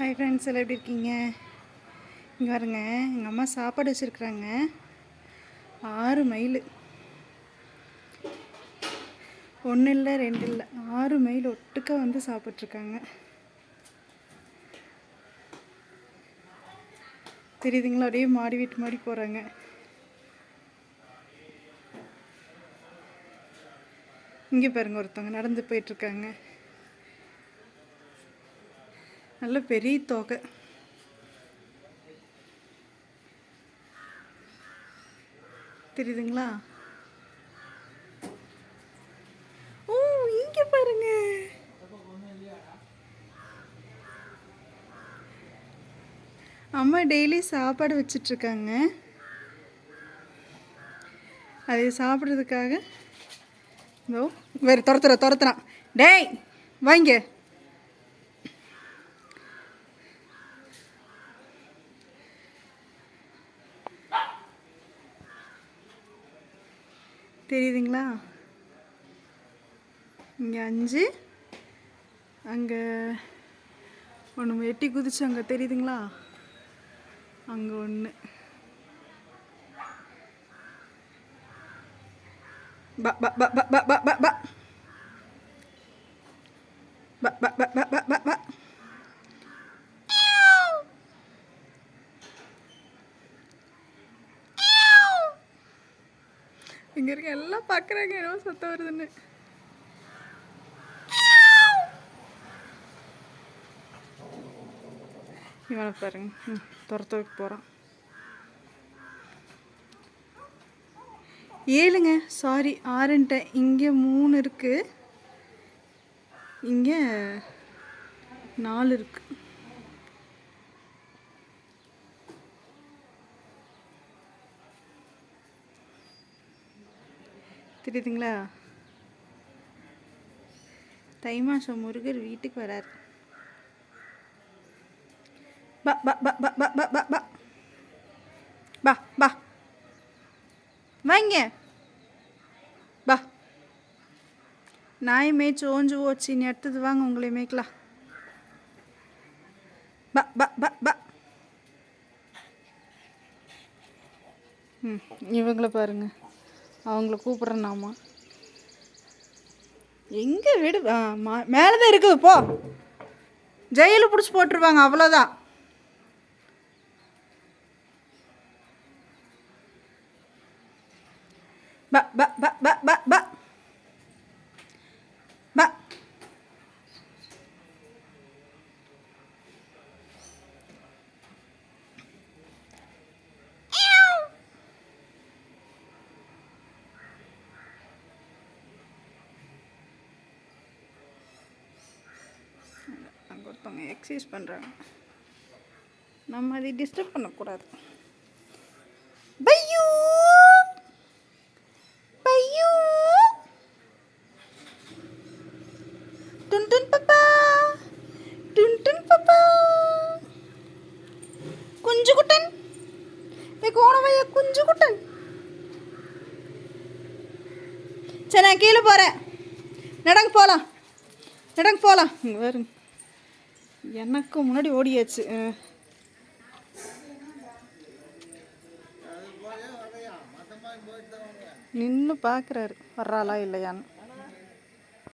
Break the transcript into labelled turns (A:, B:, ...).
A: Hi friends எல்லாம் எப்படி இருக்கீங்க? இங்கே பாருங்க எங்கள் அம்மா சாப்பாடு வச்சுருக்குறாங்க. ஆறு மைல் ஒன்று இல்லை ரெண்டு இல்லை. ஆறு மைல் ஒட்டுக்க வந்து சாப்பிட்ருக்காங்க தெரியுதுங்களா? அப்படியே மாடி வீட்டு மாடி போகிறாங்க இங்கே பாருங்க ஒருத்தவங்க நடந்து போயிட்டுருக்காங்க நல்ல பெரிய தொகை. தெரியுதுங்களா? ஓ இங்க பாருங்க. அம்மா டெய்லி சாப்பாடு வச்சிட்ருக்காங்க. அது சாப்பிட்றதுக்காக இதோ வேறு துரத்துற துரத்துறான். டேய் வாங்க. தெரியுதுங்களா? இங்கே அஞ்சு. அங்கே ஒன்று எட்டி குதிச்சு அங்கே தெரியுதுங்களா? அங்கே ஒன்று ப ப ப ப ப ப ப ப ப ப ப. ப ப ப ப. இங்கே இருக்க எல்லாம் பார்க்குறாங்க என்னவோ சத்தம் வருதுன்னு. இவனை பாருங்க. ம் துரத்துக்கு போகிறான் ஏழுங்க சாரி ஆறுன்ட்டேன் இங்கே மூணு இருக்குது இங்கே நாலு இருக்குது தெரியுதுங்களா? தை மாதம் முருகர் வீட்டுக்கு வரார். பா பா பா பா பா பா பா பா. பா பா. வாங்க. பா. நாய் மேய்ச்சி ஓஞ்சு ஓச்சு நீ அடுத்தது வாங்க உங்களை மேய்க்கலாம். பா பா பா பா. ம் இவங்களை பாருங்கள் அவங்கள கூப்பிட்றேன்னாமா எங்கே வீடு? மா மேலே தான் இருக்குது போ. ஜெயிலில் பிடிச்சி போட்டுருவாங்க அவ்வளோதான் ப ப ப. இருப்பாங்க எக்ஸசைஸ் பண்ணுறாங்க நம்ம அதை டிஸ்டர்ப் பண்ணக்கூடாது. பையூ! பையூ! டுன்டுன் பாப்பா! டுன்டுன் பாப்பா! കുഞ്ചുകുട്ടൻ കോണവയ്യ കുഞ്ചുകുട്ടൻ சரி நான் கீழே போகிறேன் நடங்க போகலாம் நடங்க போகலாம் வேறு எனக்கு முன்னாடி ஓடியாச்சு நின்று பார்க்குறாரு வர்றாளா இல்லையான்னு.